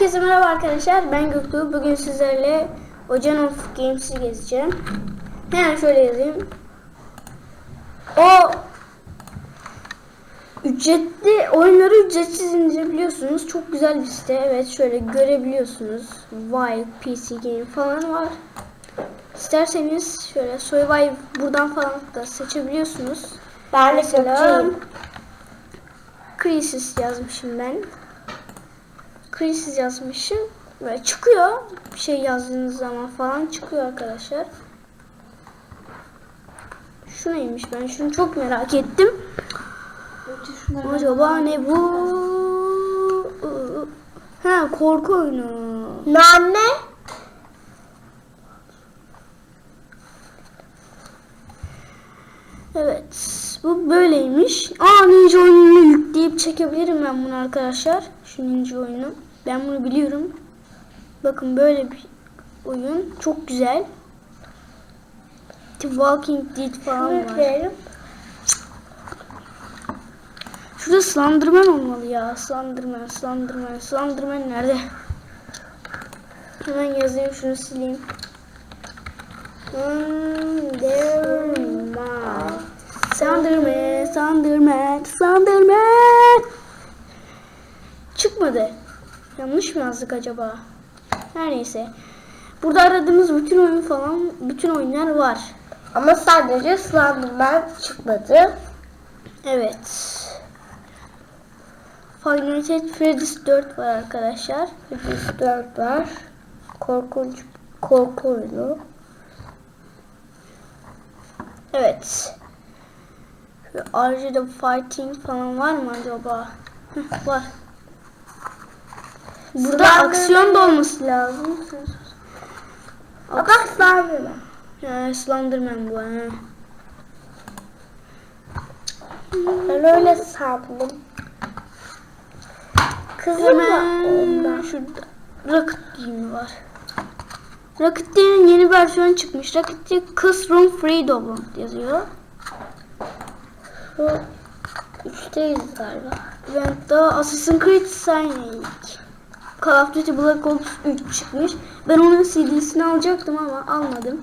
Herkese merhaba arkadaşlar. Ben Göktuğ. Bugün sizlerle Ocean of Games'i gezeceğim. Hemen şöyle yazayım. O ücretli oyunları ücretsiz indirebiliyorsunuz. Çok güzel bir site. Evet şöyle görebiliyorsunuz. Wild PC Game falan var. İsterseniz şöyle Survive buradan falan da seçebiliyorsunuz. Ben de Mesela. Crisis yazmışım ben. Crisis yazmışım. Böyle çıkıyor. Bir şey yazdığınız zaman falan çıkıyor arkadaşlar. Şu neymiş ben şunu çok merak ettim. Acaba ne bu? Ha korku oyunu. Nane. Evet. Bu böyleymiş. Aa ninja oyununu yükleyip çekebilirim ben bunu arkadaşlar. Şu ninja oyunu. Ben bunu biliyorum. Bakın böyle bir oyun. Çok güzel. The Walking Dead falan var. Şurada Slenderman olmalı ya. Slenderman, Slenderman, Slenderman nerede? Hemen yazayım şunu sileyim. Slenderman. Slenderman, Slenderman, Slenderman. Çıkmadı. Yanlış mı yazdık acaba? Her neyse. Burada aradığımız bütün oyun falan, bütün oyunlar var. Ama sadece Slenderman çıkmadı. Evet. At Freddy's 4 var arkadaşlar. Freddy's 4 var. Korkunç korku oyunu. Evet. Şu Arjada Fighting falan var mı acaba? Var. Burada Slenderman- aksiyon da olması lazım. Bak Slenderman. Ha, Slenderman bu. Ha. Ben öyle sandım. Kızım onda. şurada Rocket League var. Rocket League'in yeni versiyonu çıkmış. Rocket League Classroom Freedom yazıyor. Şu üçteyiz galiba. Event'ta Assassin's Creed Signing. Call of Duty Black Ops 3 çıkmış. Ben onun CD'sini alacaktım ama almadım.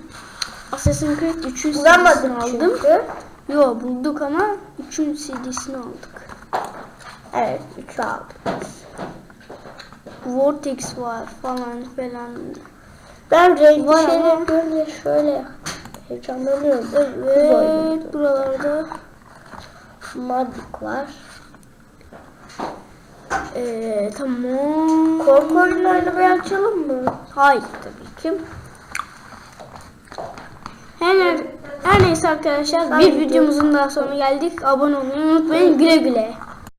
Assassin's Creed 3'ün CD'sini aldım. çünkü. Yo bulduk ama 3'ün CD'sini aldık. Evet 3 aldık. Vortex var falan filan. Ben renkli şeyleri görünce şöyle heyecanlanıyorum. Evet buralarda Madik var. ee, tamam. Korku oyunlarını bir açalım mı? Hayır tabii ki. Her, her neyse arkadaşlar bir videomuzun daha sonuna geldik. Abone olmayı unutmayın. Güle güle.